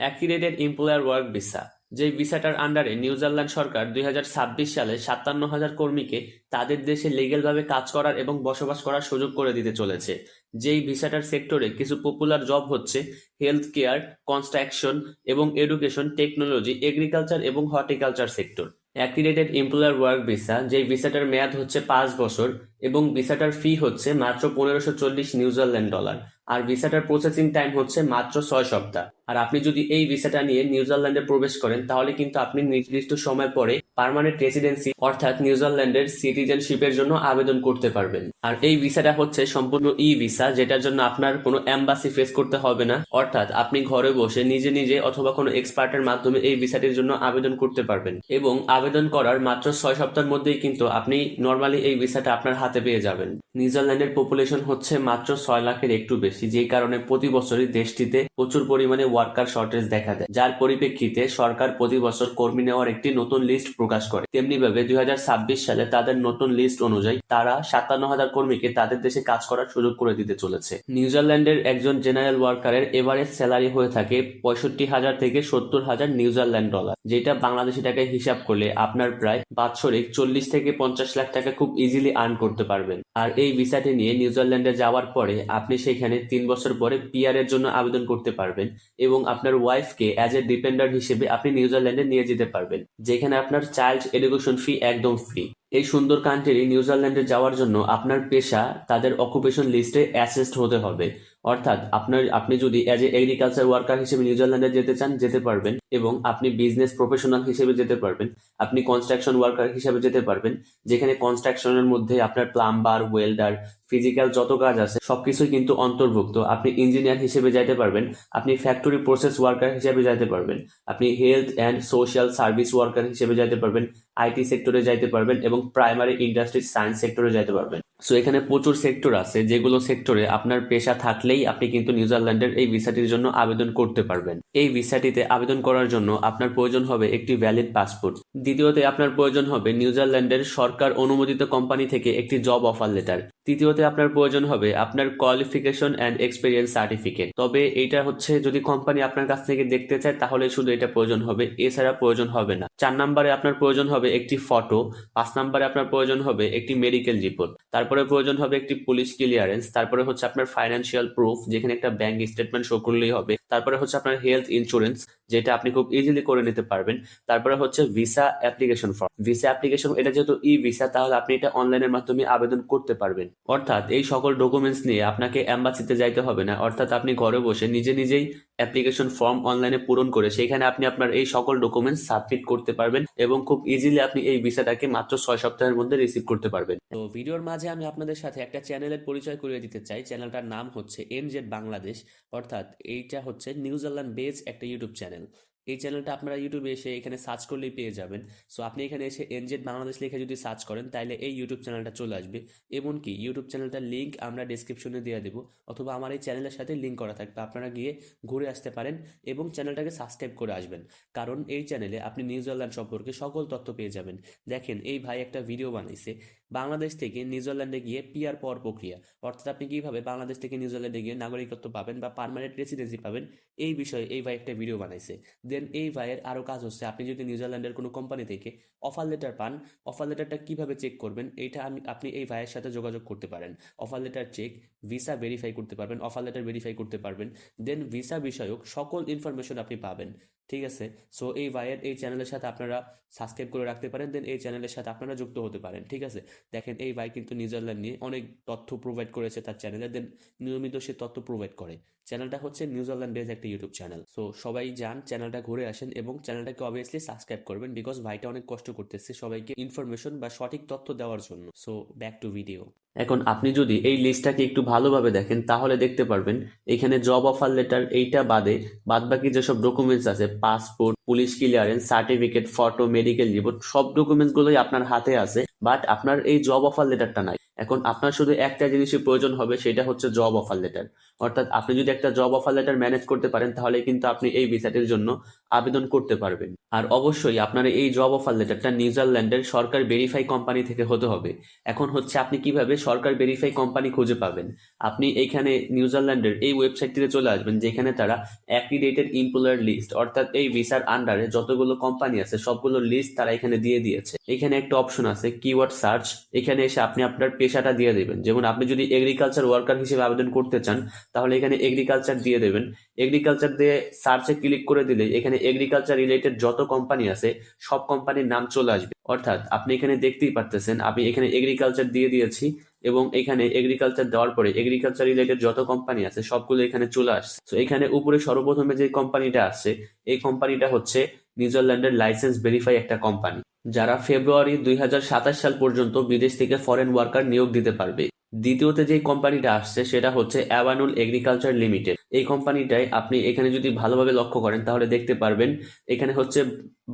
Accredited employer work visa যেই ভিসাটার আন্ডারে New Zealand সরকার দুই সালে সাতান্ন হাজার কর্মীকে তাদের দেশে লিগেলভাবে কাজ করার এবং বসবাস করার সুযোগ করে দিতে চলেছে। যেই ভিসাটার সেক্টরে কিছু পপুলার জব হচ্ছে হেলথ কেয়ার কনস্ট্রাকশন এবং এডুকেশন টেকনোলজি এগ্রিকালচার এবং horticulture sector accredited employer work visa যেই ভিসাটার মেয়াদ হচ্ছে পাঁচ বছর এবং ভিসাটার ফি হচ্ছে মাত্র পনেরোশো চল্লিশ নিউজিল্যান্ড ডলার। আর ভিসাটার প্রসেসিং টাইম হচ্ছে মাত্র ছয় সপ্তাহ। আর আপনি যদি এই ভিসাটা নিয়ে নিউজিল্যান্ডে প্রবেশ করেন, তাহলে কিন্তু আপনি নির্দিষ্ট সময় পরে পার্মানেন্ট রেসিডেন্সি অর্থাৎ নিউজিল্যান্ডের সিটিজেনশিপের জন্য আবেদন করতে পারবেন। আর এই ভিসাটা হচ্ছে সম্পূর্ণ ই ভিসা যেটার জন্য আপনার কোনো এম্বাসি ফেস করতে হবে না। অর্থাৎ আপনি ঘরে বসে নিজে নিজে অথবা কোনো এক্সপার্টের মাধ্যমে এই ভিসাটির জন্য আবেদন করতে পারবেন। এবং আবেদন করার মাত্র ছয় সপ্তাহের মধ্যেই কিন্তু আপনি নর্মালি এই ভিসাটা আপনার হাতে পেয়ে যাবেন। নিউজিল্যান্ডের পপুলেশন হচ্ছে মাত্র ছয় লাখের একটু বেশি, যেই কারণে প্রতি বছরই দেশটিতে প্রচুর পরিমাণে ওয়ার্কার শর্টেজ দেখা দেয়। যার পরিপ্রেক্ষিতে সরকার প্রতি বছর কর্মী নেওয়ার একটি নতুন লিস্ট প্রকাশ করে। তেমনি ভাবে দুই হাজার ছাব্বিশ সালে তাদের নতুন লিস্ট অনুযায়ী তারা সাতান্ন হাজার কর্মীকে তাদের দেশে কাজ করার সুযোগ করে দিতে চলেছে। নিউজিল্যান্ডের একজন জেনারেল ওয়ার্কারের এভারেজ স্যালারি হয়ে থাকে পঁয়ষট্টি হাজার থেকে সত্তর হাজার নিউজিল্যান্ড ডলার যেটা বাংলাদেশি টাকায় হিসাব করলে আপনার প্রায় বাৎসরিক চল্লিশ থেকে পঞ্চাশ লাখ টাকা খুব ইজিলি আর্ন করতে পারবেন। আর এই ভিসাটি নিয়ে নিউজিল্যান্ডে যাওয়ার পরে আপনি সেখানে তিন বছর পরে পিআর এর জন্য আবেদন করতে পারবেন এবং আপনার ওয়াইফকে অ্যাজ এ ডিপেন্ডার হিসেবে আপনি নিউজিল্যান্ডে নিয়ে যেতে পারবেন, যেখানে আপনার চাইল্ড এডুকেশন ফি একদম ফ্রি এই সুন্দর কান্ট্রি নিউজিল্যান্ডে যাওয়ার জন্য আপনার পেশা তাদের অকুপেশন লিস্টে অ্যাসেস্ট হতে হবে। অর্থাৎ আপনার, আপনি যদি অ্যাজ এ এগ্রিকালচার ওয়ার্কার হিসেবে নিউজিল্যান্ডে যেতে চান, যেতে পারবেন এবং আপনি বিজনেস প্রফেশনাল হিসেবে যেতে পারবেন। আপনি কনস্ট্রাকশন ওয়ার্কার হিসেবে যেতে পারবেন, যেখানে কনস্ট্রাকশনের মধ্যে আপনার প্লাম্বার ওয়েল্ডার ফিজিক্যাল যত কাজ আছে, সবকিছুই কিন্তু অন্তর্ভুক্ত। আপনি ইঞ্জিনিয়ার হিসেবে যাইতে পারবেন, আপনি ফ্যাক্টরি প্রসেস ওয়ার্কার হিসেবে যাইতে পারবেন, আপনি health and social service worker হিসেবে যাইতে পারবেন আইটি সেক্টরে যাইতে পারবেন এবং প্রাইমারি ইন্ডাস্ট্রি সায়েন্স সেক্টরে যাইতে পারবেন। সো এখানে প্রচুর সেক্টর আছে, যেগুলো সেক্টরে আপনার পেশা থাকলেই আপনি কিন্তু নিউজিল্যান্ডের এই ভিসাটির জন্য আবেদন করতে পারবেন। এই ভিসাটিতে আবেদন করার জন্য আপনার প্রয়োজন হবে একটি ভ্যালিড পাসপোর্ট দ্বিতীয়তে আপনার প্রয়োজন হবে নিউজিল্যান্ডের সরকার অনুমোদিত কোম্পানি থেকে একটি জব অফার লেটার তৃতীয়তে আপনার প্রয়োজন হবে আপনার কোয়ালিফিকেশন অ্যান্ড এক্সপিরিয়েন্স সার্টিফিকেট তবে এটা হচ্ছে যদি কোম্পানি আপনার কাছ থেকে দেখতে চায়, তাহলে শুধু এটা প্রয়োজন হবে, এছাড়া প্রয়োজন হবে না। চার নম্বরে আপনার প্রয়োজন হবে একটি ফটো পাঁচ নম্বরে আপনার প্রয়োজন হবে একটি মেডিকেল রিপোর্ট তারপরে প্রয়োজন হবে একটি পুলিশ ক্লিয়ারেন্স তারপরে হচ্ছে আপনার ফাইন্যান্সিয়াল প্রুফ যেখানে একটা ব্যাংক স্টেটমেন্ট শো করলেই হবে। তারপরে হচ্ছে আপনার হেলথ ইন্স্যুরেন্স যেটা আপনি খুব ইজিলি করে নিতে পারবেন। তারপরে হচ্ছে visa application form visa application এটা যেহেতু ই ভিসা তাহলে আপনি এটা অনলাইনের মাধ্যমে আবেদন করতে পারবেন। অর্থাৎ এই সকল ডকুমেন্টস নিয়ে আপনাকে অ্যাম্বাসিতে যাইতে হবে না। অর্থাৎ আপনি ঘরে বসে নিজে নিজেই অ্যাপ্লিকেশন ফর্ম অনলাইনে পূরণ করে সেখানে আপনি আপনার এই সকল ডকুমেন্টস সাবমিট করতে পারবেন এবং খুব ইজিলি আপনি এই ভিসাটাকে মাত্র ছয় সপ্তাহের মধ্যে রিসিভ করতে পারবেন। তো ভিডিওর মাঝে আমি আপনাদের সাথে একটা চ্যানেলের পরিচয় করিয়ে দিতে চাই। চ্যানেলটার নাম হচ্ছে এনজেড বাংলাদেশ অর্থাৎ এইটা হচ্ছে নিউজিল্যান্ড বেস একটা ইউটিউব চ্যানেল এই চ্যানেলটা আপনারা ইউটিউবে এসে এখানে সার্চ করলেই পেয়ে যাবেন। সো আপনি এখানে এসে এনজেড বাংলাদেশ লিখে যদি সার্চ করেন তাহলে এই ইউটিউব চ্যানেলটা চলে আসবে। এমনকি ইউটিউব চ্যানেলটার লিঙ্ক আমরা ডিসক্রিপশনে দিয়ে দেবো, অথবা আমার এই চ্যানেলের সাথে লিঙ্ক করা থাকবে। আপনারা গিয়ে ঘুরে আসতে পারেন এবং চ্যানেলটাকে সাবস্ক্রাইব করে আসবেন। কারণ এই চ্যানেলে আপনি নিউজিল্যান্ড সম্পর্কে সকল তথ্য পেয়ে যাবেন। দেখেন, এই ভাই একটা ভিডিও বানাইছে। বাংলাদেশ থেকে নিউজিল্যান্ডে গিয়ে পিয়ার পাওয়ার প্রক্রিয়া। অর্থাৎ আপনি কীভাবে বাংলাদেশ থেকে নিউজিল্যান্ডে গিয়ে নাগরিকত্ব পাবেন বা পার্মানেন্ট রেসিডেন্সি পাবেন, এই বিষয়ে এই ভাই একটা ভিডিও বানাইছে। দেন এই ভাইয়ের আরও কাজ হচ্ছে, আপনি যদি নিউজিল্যান্ডের কোনো কোম্পানি থেকে অফার লেটার পান অফার লেটারটা কীভাবে চেক করবেন, এইটা আমি, আপনি এই ভাইয়ের সাথে যোগাযোগ করতে পারেন। Offer letter check visa verify করতে পারবেন অফার লেটার ভেরিফাই করতে পারবেন। দেন ভিসা বিষয়ক সকল ইনফরমেশন আপনি পাবেন। ঠিক আছে? সো এই ভাইয়ের এই চ্যানেলের সাথে আপনারা সাবস্ক্রাইব করে রাখতে পারেন দেন এই চ্যানেলের সাথে আপনারা যুক্ত হতে পারেন, ঠিক আছে? দেখেন, এই ভাই কিন্তু নিউজিল্যান্ড নিয়ে অনেক তথ্য প্রোভাইড করেছে তার চ্যানেলে দেন নিয়মিত সে তথ্য প্রোভাইড করে। চ্যানেলটা হচ্ছে নিউজিল্যান্ড বেস একটা ইউটিউব চ্যানেল সো সবাই যান চ্যানেলটা ঘুরে আসেন এবং চ্যানেলটাকে অবভিয়াসলি সাবস্ক্রাইব করবেন বিকজ ভাইটা অনেক কষ্ট করতেছে সবাইকে ইনফরমেশন বা সঠিক তথ্য দেওয়ার জন্য। সো ব্যাক টু ভিডিও এখন আপনি যদি এই লিস্টটাকে একটু ভালোভাবে দেখেন, তাহলে দেখতে পারবেন এখানে জব অফার লেটার এইটা বাদে বাদবাকি যেসব ডকুমেন্টস আছে passport police clearance certificate photo medical report সব ডকুমেন্টস গুলোই আপনার হাতে আছে বাট আপনার এই জব অফার লেটারটা নাই। এখন আপনার শুধু একটা জিনিসের প্রয়োজন হবে, সেটা হচ্ছে জব অফার লেটার অর্থাৎ আপনি যদি একটা জব অফার লেটার ম্যানেজ করতে পারেন, তাহলে কিন্তু আপনি এই ভিসাটির জন্য আবেদন করতে পারবেন। আর অবশ্যই আপনার এই জব অফার লেটারটা নিউজিল্যান্ডের সরকার ভেরিফাই কোম্পানি থেকে হতে হবে। এখন হচ্ছে আপনি কীভাবে সরকার ভেরিফাই কোম্পানি খুঁজে পাবেন? আপনি এইখানে নিউজিল্যান্ডের এই ওয়েবসাইটটিতে চলে আসবেন, যেখানে তারা অ্যাক্রিডেটেড এমপ্লয়ার লিস্ট অর্থাৎ এই ভিসার আন্ডারে যতগুলো কোম্পানি আছে, সবগুলো লিস্ট তারা এখানে দিয়ে দিয়েছে। এখানে একটা অপশন আছে কিওয়ার্ড সার্চ এখানে এসে আপনি আপনার পেশাটা দিয়ে দেবেন। যেমন আপনি যদি এগ্রিকালচার ওয়ার্কার হিসেবে আবেদন করতে চান, তাহলে এখানে এগ্রিকালচার দিয়ে দেবেন। এগ্রিকালচার দিয়ে সার্চে ক্লিক করে দিলে এখানে এগ্রিকালচার রিলেটেড যত কোম্পানি আছে, সব কোম্পানির নাম চলে আসবে। অর্থাৎ আপনি এখানে দেখতেই পারতেছেন, আমি এখানে এগ্রিকালচার দিয়ে দিয়েছি এবং এখানে এগ্রিকালচার দেওয়ার পরে এগ্রিকালচার রিলেটেড যত কোম্পানি আছে, সবগুলো এখানে চলে আসছে। তো এখানে উপরে সর্বপ্রথমে যে কোম্পানিটা আসছে, এই কোম্পানিটা হচ্ছে নিউজিল্যান্ডের লাইসেন্স ভেরিফাই একটা কোম্পানি যারা ফেব্রুয়ারি দুই হাজার সাতাশ সাল পর্যন্ত বিদেশ থেকে ফরেন ওয়ার্কার নিয়োগ দিতে পারবে। দ্বিতীয়তে যে কোম্পানিটা আসছে, সেটা হচ্ছে অ্যাভানুল এগ্রিকালচার লিমিটেড এই কোম্পানিটায় আপনি এখানে যদি ভালোভাবে লক্ষ্য করেন, তাহলে দেখতে পারবেন, এখানে হচ্ছে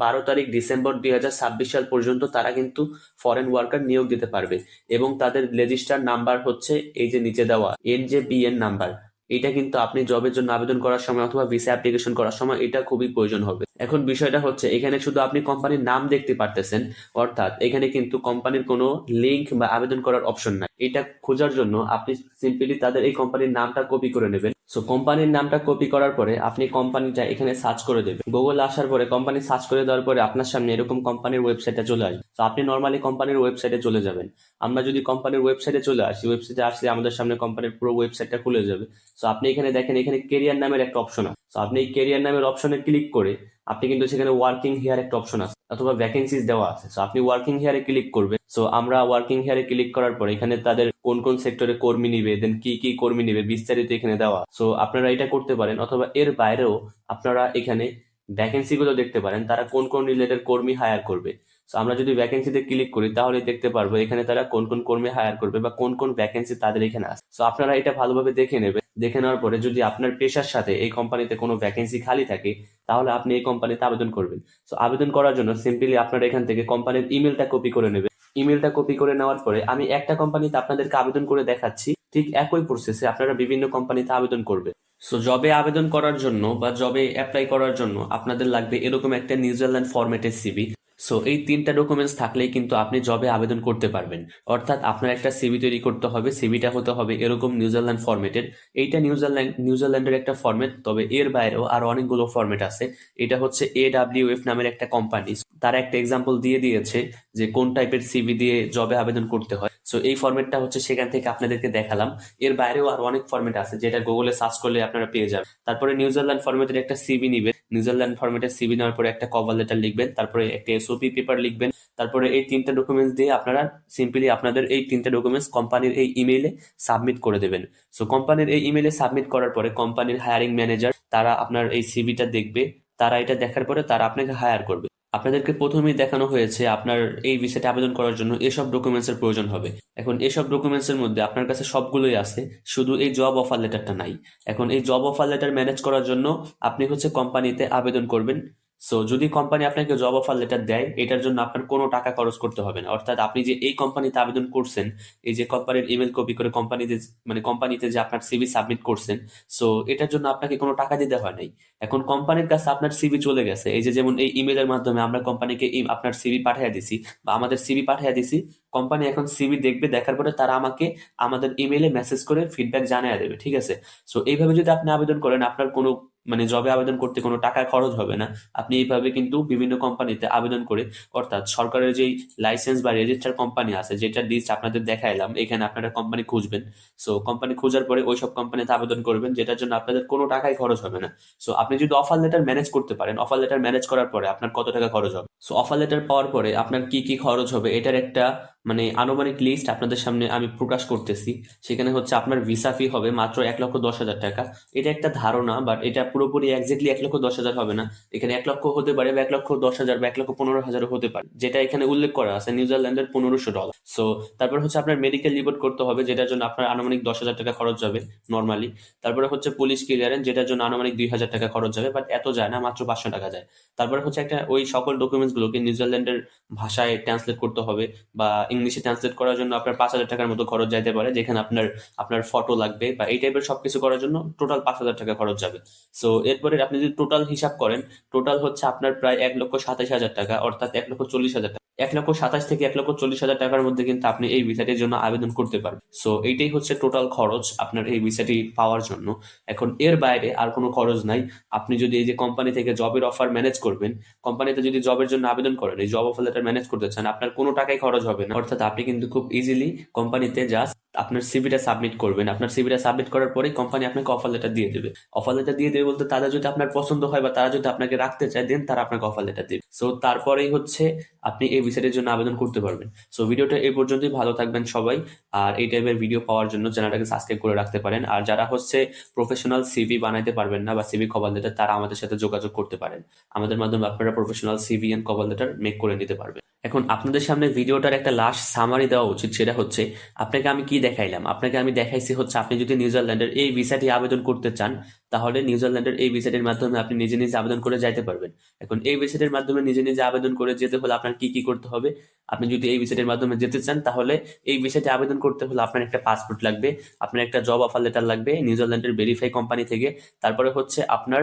বারো তারিখ ডিসেম্বর দুই হাজার ছাব্বিশ সাল পর্যন্ত তারা কিন্তু ফরেন ওয়ার্কার নিয়োগ দিতে পারবে এবং তাদের রেজিস্টার নাম্বার হচ্ছে এই যে নিচে দেওয়া এনজেপিএন নাম্বার এটা কিন্তু আপনি জবের জন্য আবেদন করার সময় অথবা ভিসা অ্যাপ্লিকেশন করার সময় এটা খুবই প্রয়োজন হবে। এখন বিষয়টা হচ্ছে, এখানে শুধু আপনি কোম্পানির নাম দেখতে পারতেছেন, অর্থাৎ এখানে কিন্তু কোম্পানির কোনো লিঙ্ক বা আবেদন করার অপশন নাই। এটা খোঁজার জন্য আপনি সিম্পলি তাদের এই কোম্পানির নামটা কপি করে নেবেন। সো কোম্পানির নামটা কপি করার পরে আপনি কোম্পানিটা এখানে সার্চ করে দেবেন। গুগল আসার পরে কোম্পানি সার্চ করে দেওয়ার পরে আপনার সামনে এরকম কোম্পানির ওয়েবসাইটটা চলে আসবে। তো আপনি নর্মালি কোম্পানির ওয়েবসাইটে চলে যাবেন। আমরা যদি কোম্পানির ওয়েবসাইটে চলে আসি ওয়েবসাইটে আসলে আমাদের সামনে কোম্পানির পুরো ওয়েবসাইটটা খুলে যাবে। সো আপনি এখানে দেখেন, এখানে কেরিয়ার নামের একটা অপশন আছে। তো আপনি এই কেরিয়ার নামের অপশনে ক্লিক করে আপনি কিন্তু সেখানে ওয়ার্কিং হেয়ার একটা অপশন আছে, অথবা ভ্যাকেন্সিজ দেওয়া আছে। সো আপনি ওয়ার্কিং হেয়ারে ক্লিক করবেন। সো আমরা ওয়ার্কিং হেয়ারে ক্লিক করার পর এখানে তাদের কোন কোন সেক্টরে কর্মী নিবে দেন কি কি কর্মী নিবে বিস্তারিত এখানে দেওয়া। সো আপনারা এটা করতে পারেন, অথবা এর বাইরেও আপনারা এখানে ভ্যাকেন্সি গুলো দেখতে পারেন, তারা কোন কোন রিলেটেড কর্মী হায়ার করবে। সো আমরা যদি ভ্যাকেন্সিতে ক্লিক করি, তাহলে দেখতে পারব এখানে তারা কোন কোন কর্মী হায়ার করবে বা কোন কোন ভ্যাকেন্সি তাদের এখানে আছে। সো আপনারা এটা ভালোভাবে দেখে নেবেন দেখে নেওয়ার পরে যদি আপনার পেশার সাথে এই কোম্পানিতে কোনো ভ্যাকেন্সি খালি থাকে, তাহলে আপনি এই কোম্পানিতে আবেদন করবেন। সো আবেদন করার জন্য সিম্পলি আপনারা এখান থেকে কোম্পানির ইমেলটা কপি করে নেবেন। ইমেলটা কপি করে নেওয়ার পরে আমি একটা কোম্পানিতে আপনাদেরকে আবেদন করে দেখাচ্ছি। ঠিক একই প্রসেসে আপনারা বিভিন্ন কোম্পানিতে আবেদন করবে। সো জবে আবেদন করার জন্য বা জবে অ্যাপ্লাই করার জন্য আপনাদের লাগবে এরকম একটা নিউজিল্যান্ড ফরম্যাটের সিবি সো এই তিনটা ডকুমেন্টস থাকলেই কিন্তু আপনি জবে আবেদন করতে পারবেন। অর্থাৎ আপনার একটা সিবি তৈরি করতে হবে সিবিটা হতে হবে এরকম নিউজিল্যান্ড ফরম্যাটের এইটা নিউজিল্যান্ড নিউজিল্যান্ডের একটা ফরম্যাট তবে এর বাইরেও আরও অনেকগুলো ফরম্যাট আছে। এটা হচ্ছে এ ডাব্লিউ এফ নামের একটা কোম্পানি তারা একটা এক্সাম্পল দিয়ে দিয়েছে যে কোন টাইপের সিবি দিয়ে জবে আবেদন করতে হয়। সো এই ফরম্যাটটা হচ্ছে সেখান থেকে আপনাদেরকে দেখালাম। এর বাইরেও আর অনেক ফরম্যাট আছে যেটা গুগলে সার্চ করলে আপনারা পেয়ে যাবেন। তারপরে নিউজিল্যান্ড ফরম্যাটের একটা সিবি নিবেন। নিউজিল্যান্ড ফরম্যাটের সিবি নেওয়ার পরে একটা কভার লেটার লিখবেন। তারপরে একটা এসওপি পেপার লিখবেন। তারপরে এই তিনটা ডকুমেন্টস দিয়ে আপনারা সিম্পলি আপনাদের এই তিনটা ডকুমেন্টস কোম্পানির এই ইমেইলে সাবমিট করে দেবেন। সো কোম্পানির এই ইমেইলে সাবমিট করার পরে কোম্পানির হায়ারিং ম্যানেজার তারা আপনার এই সিবিটা দেখবে, তারা এটা দেখার পরে তারা আপনাকে হায়ার করবে। আপনাদেরকে প্রথমেই দেখানো হয়েছে আপনার এই বিষয়টা আবেদন করার জন্য এসব ডকুমেন্টস এর প্রয়োজন হবে। এখন এসব ডকুমেন্টস এর মধ্যে আপনার কাছে সবগুলোই আছে, শুধু এই জব অফার লেটারটা নাই। এখন এই জব অফার লেটার ম্যানেজ করার জন্য আপনি হচ্ছে কোম্পানিতে আবেদন করবেন। সো যদি কোম্পানি আপনাকে জব অফার লেটার দেয়, এটার জন্য আপনার কোনো টাকা খরচ করতে হবে না। অর্থাৎ আপনি যে এই কোম্পানিতে আবেদন করছেন, এই যে কোম্পানির ইমেল কপি করে কোম্পানিতে মানে কোম্পানিতে যে আপনার সিভি সাবমিট করছেন সো এটার জন্য আপনাকে কোনো টাকা দিতে হয় নাই। এখন কোম্পানির কাছে আপনার সিভি চলে গেছে। এই যে যেমন এই ইমেলের মাধ্যমে আমরা কোম্পানিকে আপনার সিভি পাঠিয়ে দিছি, বা আমাদের সিভি পাঠিয়ে দিছি কোম্পানি এখন সিভি দেখবে, দেখার পরে তারা আমাকে আমাদের ইমেলে মেসেজ করে ফিডব্যাক জানিয়ে দেবে, ঠিক আছে? সো এইভাবে যদি আপনি আবেদন করেন, আপনার কোনো মানে জবে আবেদন করতে কোনো টাকা খরচ হবে না। আপনি এইভাবে কিন্তু বিভিন্ন কোম্পানিতে আবেদন করে, অর্থাৎ সরকারের যেই লাইসেন্স বা রেজিস্টার কোম্পানি আছে, যেটা লিস্ট আপনাদের দেখাইলাম, এখানে আপনারা কোম্পানি খুঁজবেন। সো কোম্পানি খোঁজার পরে ওই সব কোম্পানিতে আবেদন করবেন, যেটার জন্য আপনাদের কোনো টাকাই খরচ হবে না। সো আপনি যদি অফার লেটার ম্যানেজ করতে পারেন অফার লেটার ম্যানেজ করার পরে আপনার কত টাকা খরচ হবে? সো অফার লেটার পাওয়ার পরে আপনার কি কি খরচ হবে, এটার একটা মানে আনুমানিক লিস্ট আপনাদের সামনে আমি প্রকাশ করতেছি। সেখানে হচ্ছে আপনার ভিসা ফি হবে মাত্র এক লক্ষ দশ হাজার টাকা। এটা একটা ধারণা বাট এটা পুরোপুরি এক্স্যাক্টলি এক লক্ষ দশ হাজার হবে না। এখানে এক লক্ষ হতে পারে বা এক লক্ষ দশ হাজার বা এক লক্ষ পনেরো হাজারও হতে পারে, যেটা এখানে উল্লেখ করা আছে নিউজিল্যান্ডের পনেরোশো ডলার সো তারপর হচ্ছে আপনার মেডিকেল রিপোর্ট করতে হবে, যেটার জন্য আপনার আনুমানিক দশ হাজার টাকা খরচ যাবে নর্মালি তারপরে হচ্ছে পুলিশ ক্লিয়ারেন্স যেটার জন্য আনুমানিক দুই হাজার টাকা খরচ যাবে বাট এত যায় না, মাত্র পাঁচশো টাকা যায়। তারপরে হচ্ছে একটা ওই সকল ডকুমেন্টস গুলোকে নিউজিল্যান্ডের ভাষায় ট্রান্সলেট করতে হবে, বা ইংলিশে ট্রান্সলেট করার জন্য আপনার পাঁচ হাজার টাকার মতো খরচ যাইতে পারে, যেখানে আপনার আপনার ফটো লাগবে, বা এই টাইপের সবকিছু করার জন্য টোটাল পাঁচ হাজার টাকা খরচ যাবে। সো এরপরে আপনি যদি টোটাল হিসাব করেন টোটাল হচ্ছে আপনার প্রায় এক লক্ষ সাতাশ হাজার টাকা, অর্থাৎ এক লক্ষ চল্লিশ হাজার টাকা। এক লক্ষ সাতাশ থেকে এক লক্ষ চল্লিশ হাজার টাকার মধ্যে কিন্তু আপনি এই ভিসাটির জন্য আবেদন করতে পারবেন। সো এইটাই হচ্ছে টোটাল খরচ আপনার এই ভিসাটি পাওয়ার জন্য। এখন এর বাইরে আর কোনো খরচ নাই। আপনি যদি এই যে কোম্পানি থেকে জবের অফার ম্যানেজ করবেন কোম্পানিতে যদি জবের জন্য আবেদন করেন, এই জব অফার ম্যানেজ করতে চান, আপনার কোনো টাকাই খরচ হবে না। অর্থাৎ আপনি কিন্তু খুব ইজিলি কোম্পানিতে জাস্ট আপনার সিভিটা সাবমিট করবেন। আপনার সিভিটা সাবমিট করার পরেই কোম্পানি আপনাকে অফার লেটার দিয়ে দেবে। অফার লেটার দিয়ে দেবে বলতে তারা যদি আপনার পছন্দ হয় বা তারা যদি আপনাকে রাখতে চায় দেন তারা আপনাকে অফার লেটার দেবে। সো তারপরেই হচ্ছে আপনি এই ভিসাটির জন্য আবেদন করতে পারবেন। সো ভিডিওটা এই পর্যন্তই। ভালো থাকবেন সবাই। আর এই টাইপের ভিডিও পাওয়ার জন্য চ্যানেলটাকে সাবস্ক্রাইব করে রাখতে পারেন। আর যারা হচ্ছে প্রফেশনাল সিভি বানাইতে পারবেন না বা সিভি কভার লেটার তারা আমাদের সাথে যোগাযোগ করতে পারেন। আমাদের মাধ্যমে আপনারা professional CV and cover letter make করে নিতে পারবেন। এখন আপনাদের সামনে ভিডিওটার একটা লাস্ট সামারি দেওয়া উচিত, সেটা হচ্ছে, আপনাকে আমি কি দেখাইলাম? আপনাকে আমি দেখাইছি হচ্ছে, আপনি যদি নিউজিল্যান্ডের এই ভিসাটি আবেদন করতে চান, তাহলে নিউজিল্যান্ডের এই ভিসাটির মাধ্যমে আপনি নিজে নিজে আবেদন করে যাইতে পারবেন। এখন এই ভিসাটির মাধ্যমে নিজে নিজে আবেদন করে যেতে হলে আপনার কি কি করতে হবে? আপনি যদি এই ভিসাটির মাধ্যমে যেতে চান, তাহলে এই ভিসাটি আবেদন করতে হলে আপনার একটা পাসপোর্ট লাগবে, আপনার একটা জব অফার লেটার লাগবে নিউজিল্যান্ডের ভেরিফাই কোম্পানি থেকে। তারপরে হচ্ছে, আপনার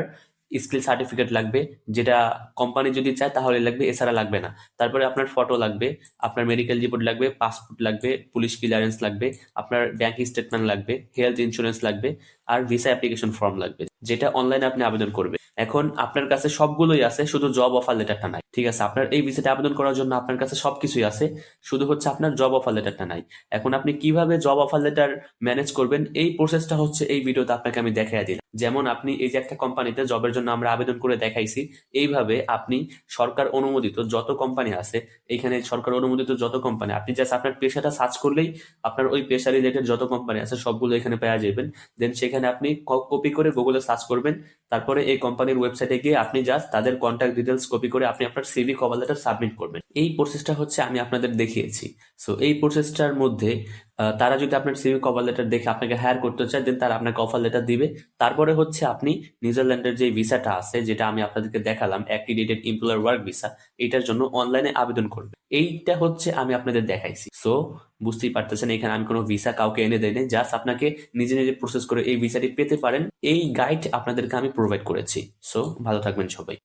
স্কিল সার্টিফিকেট লাগবে, যেটা কোম্পানি যদি চায় তাহলে লাগবে, এছাড়া লাগবে না। তারপরে আপনার ফটো লাগবে, আপনার মেডিকেল রিপোর্ট লাগবে পাসপোর্ট লাগবে পুলিশ ক্লিয়ারেন্স লাগবে, আপনার ব্যাংক স্টেটমেন্ট লাগবে হেলথ ইন্স্যুরেন্স লাগবে আর ভিসা অ্যাপ্লিকেশন ফর্ম লাগবে, যেটা অনলাইনে আপনি আবেদন করবেন। এখন আপনার কাছে সবগুলোই আছে, শুধু জব অফার লেটারটা নাই, ঠিক আছে? আপনার এই ভিসাতে আবেদন করার জন্য আপনার কাছে সবকিছুই আছে, শুধু হচ্ছে আপনার জব অফার লেটারটা নাই। এখন আপনি কীভাবে জব অফার লেটার ম্যানেজ করবেন, এই প্রসেসটা হচ্ছে এই ভিডিওতে আপনাকে আমি দেখাই দিলাম। যেমন আপনি এই যে একটা কোম্পানিতে জবের জন্য আমরা আবেদন করে দেখাইছি, এইভাবে আপনি সরকার অনুমোদিত যত কোম্পানি আছে এখানে সরকার অনুমোদিত যত কোম্পানি আপনি জাস্ট আপনার পেশাটা সার্চ করলেই আপনার ওই পেশা রিলেটেড যত কোম্পানি আছে, সবগুলো এখানে পাওয়া যাবেন দেন সেখানে আপনি কপি করে গুগলে সার্চ করবেন। তারপরে এই কোম্পানির ওয়েবসাইটে গিয়ে আপনি জাস্ট তাদের কন্ট্যাক্ট ডিটেলস কপি করে আপনি আপনার সিভি কভার লেটার সাবমিট করবেন। এই প্রসেসটা হচ্ছে আমি আপনাদের দেখিয়েছি। সো এই প্রসেসটার মধ্যে তারা যদি আপনার সিভি কভার লেটার দেখে আপনাকে হায়ার করতে চায় দেন তারা আপনাকে অফার লেটার দিবে। তারপরে হচ্ছে আপনি নিউজিল্যান্ডের যে ভিসাটা আছে, যেটা আমি আপনাদেরকে দেখালাম অ্যাক্রিডিটেড এমপ্লয়ার ওয়ার্ক ভিসা এটার জন্য অনলাইনে আবেদন করবে। এইটা হচ্ছে আমি আপনাদের দেখাইছি। সো বুঝতেই পারতেছেন, এখানে আমি কোনো ভিসা কাউকে এনে দেয় জাস্ট আপনাকে নিজে নিজে প্রসেস করে এই ভিসাটি পেতে পারেন। এই গাইড আপনাদেরকে আমি প্রোভাইড করেছি। সো ভালো থাকবেন সবাই।